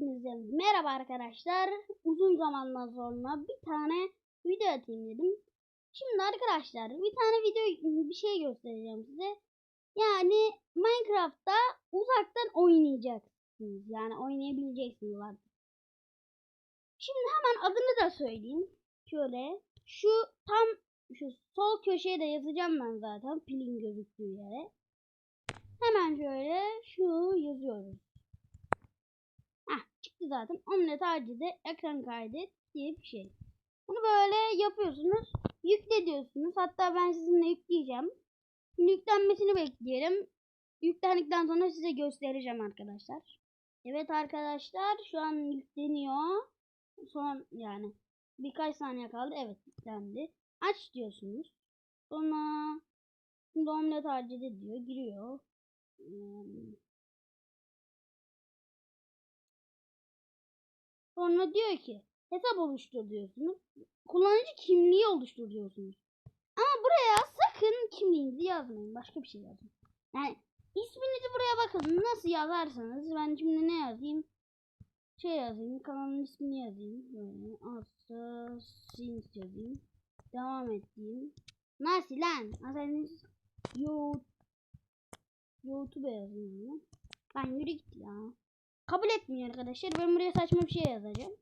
Hepinize merhaba arkadaşlar. Uzun zamandan sonra bir tane video atayım dedim. Şimdi arkadaşlar bir tane video bir şey göstereceğim size. Yani Minecraft'ta uzaktan oynayacaksınız. Yani oynayabileceksiniz artık. Şimdi hemen adını da söyleyeyim. Şöyle şu tam şu sol köşeye de yazacağım ben zaten pilin gözüktüğü yere. Hemen şöyle şu yazıyoruz. Zaten. Omlet harcede ekran kaydet diye bir şey. Bunu böyle yapıyorsunuz. Yükle diyorsunuz. Hatta ben sizinle yükleyeceğim. Şimdi yüklenmesini bekleyelim. Yüklendikten sonra size göstereceğim arkadaşlar. Evet arkadaşlar şu an yükleniyor. Son yani birkaç saniye kaldı. Evet yüklendi. Aç diyorsunuz. Sonra şimdi omlet harcede diyor. Giriyor. Hmm. Sonra diyor ki hesap oluştur diyorsunuz. Kullanıcı kimliği oluştur diyorsunuz. Ama buraya sakın kimliğinizi yazmayın. Başka bir şey yazın. Yani isminizi buraya bakın. Nasıl yazarsanız ben şimdi ne yazayım? Şey yazayım. Kanalın ismini yazayım. Böyle Assassin's yazayım. Devam edeyim. Nasıl lan? Assassin's YouTube YouTube yazayım. Ben yürü git ya. Kabul etmiyor arkadaşlar. Ben buraya saçma bir şey yazacağım.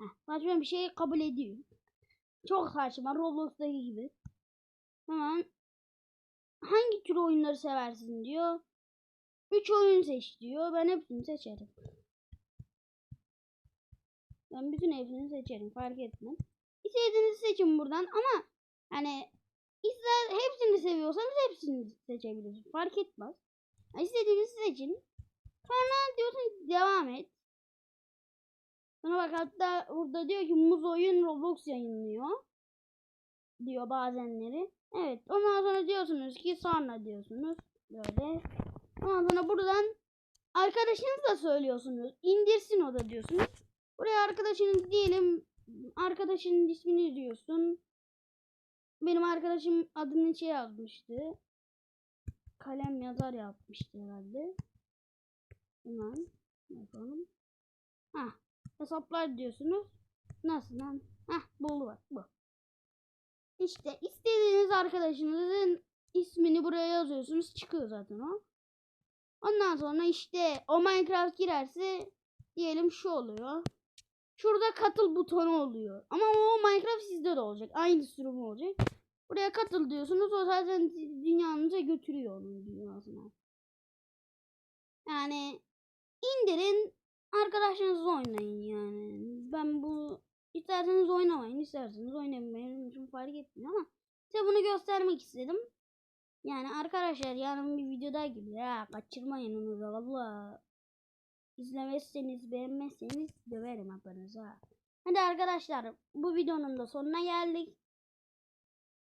Heh, saçma bir şey kabul ediyor. Çok saçma. Roblox'taki gibi. Hemen hangi tür oyunları seversin diyor. 3 oyun seç diyor. Ben hepsini seçerim. Ben bütün hepsini seçerim. Fark etmez. İstediğinizi seçin buradan ama hani ister hepsini seviyorsanız hepsini seçebilirsiniz. Fark etmez. Yani istediğinizi seçin. Sonra diyorsun devam et. Sonra bak hatta burada diyor ki muz oyun Roblox yayınlıyor. Diyor bazenleri. Evet ondan sonra diyorsunuz ki sonra diyorsunuz. Böyle. Ondan sonra buradan arkadaşınızla söylüyorsunuz. İndirsin o da diyorsunuz. Buraya arkadaşınız diyelim. Arkadaşının ismini diyorsun. Benim arkadaşım adını şey yazmıştı. Kalem yazar yapmıştı herhalde. Hemen yapalım. Hah. Hesaplar diyorsunuz. Nasıl lan? Hah buldu bak bu. İşte istediğiniz arkadaşınızın ismini buraya yazıyorsunuz. Çıkıyor zaten o. Ondan sonra işte o Minecraft girerse diyelim şu oluyor. Şurada katıl butonu oluyor. Ama o Minecraft sizde de olacak. Aynı sürüm olacak. Buraya katıl diyorsunuz. O zaten dünyanıza götürüyor onun dünyasına. Yani indirin arkadaşlarınızla oynayın yani. Ben bu isterseniz oynamayın, isterseniz. Benim için fark etmiyor ama size bunu göstermek istedim. Yani arkadaşlar yarın bir video daha geliyor. Ha, kaçırmayın onu da valla. İzlemezseniz beğenmezseniz döverim hepinize. Hadi arkadaşlar bu videonun da sonuna geldik.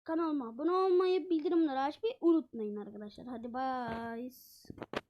Kanalıma abone olmayı, bildirimleri açmayı unutmayın arkadaşlar. Hadi bye.